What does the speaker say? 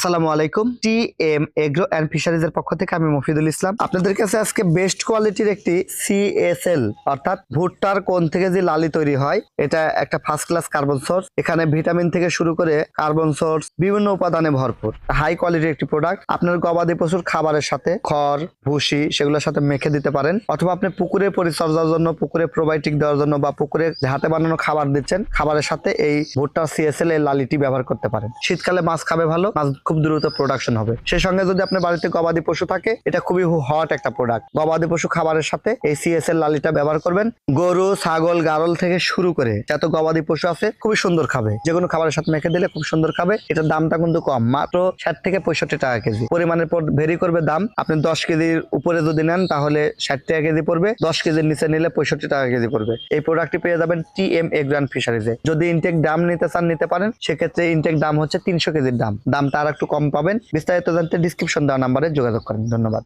আসসালামু আলাইকুম। T M agro and fisheries এর পক্ষ থেকে আমি মফিদুল ইসলাম। আপনাদের কাছে আজকে বেস্ট কোয়ালিটির একটি সিএসএল অর্থাৎ ভুট্টার কোন থেকে যে লালি তৈরি হয়, এটা একটা ফার্স্ট ক্লাস কার্বন সোর্স এখানে ভিটামিন থেকে শুরু করে কার্বন সোর্স বিভিন্ন উপাদানে ভরপুর। হাই কোয়ালিটির একটি প্রোডাক্ট আপনার গবাদি পশুর খাবারের সাথে খড়, ভুসি সেগুলোর সাথে মেখে দিতে পারেন। অথবা আপনি পুকুরে পরিচর্যার জন্য, পুকুরে প্রোবায়োটিক দেওয়ার জন্য বা পুকুরে হাতে বানানো খাবার দিচ্ছেন, খাবারের সাথে এই ভুট্টা সিএসএল এর লালিটি ব্যবহার করতে পারেন। শীতকালে মাছ খাবে ভালো, মাছ খুব দ্রুত প্রোডাকশন হবে। সেই সঙ্গে যদি আপনার বাড়িতে গবাদি পশু থাকে, এটা খুবই হট একটা প্রোডাক্ট গবাদি পশু খাবারের সাথে এই সিএসএল লালিটা ব্যবহার করবেন। গরু, ছাগল, গারল থেকে শুরু করে যত গবাদি পশু আছে, খুবই সুন্দর খাবে। যে কোনো খাবারের সাথে মেখে দিলে খুব সুন্দর খাবে। এটার দামটা কিন্তু কম, মাত্র ষাট থেকে পঁয়ষট্টি টাকা কেজি। পরিমাণের পর ভেরি করবে দাম। আপনি দশ কেজির উপরে যদি নেন, তাহলে ষাট টাকা কেজি পড়বে। দশ কেজির নিচে নিলে পঁয়ষট্টি টাকা কেজি পড়বে। এই প্রোডাক্টটি পেয়ে যাবেন টি এম এ গ্রান্ড ফিশারিজে যদি ইনটেক দাম নিতে চান, নিতে পারেন। সেক্ষেত্রে ইনটেক দাম হচ্ছে তিনশো কেজির দাম। দামটা আর একটু কম পাবেন। বিস্তারিত জানতে ডিসক্রিপশন দেওয়া নাম্বারে যোগাযোগ করেন। ধন্যবাদ।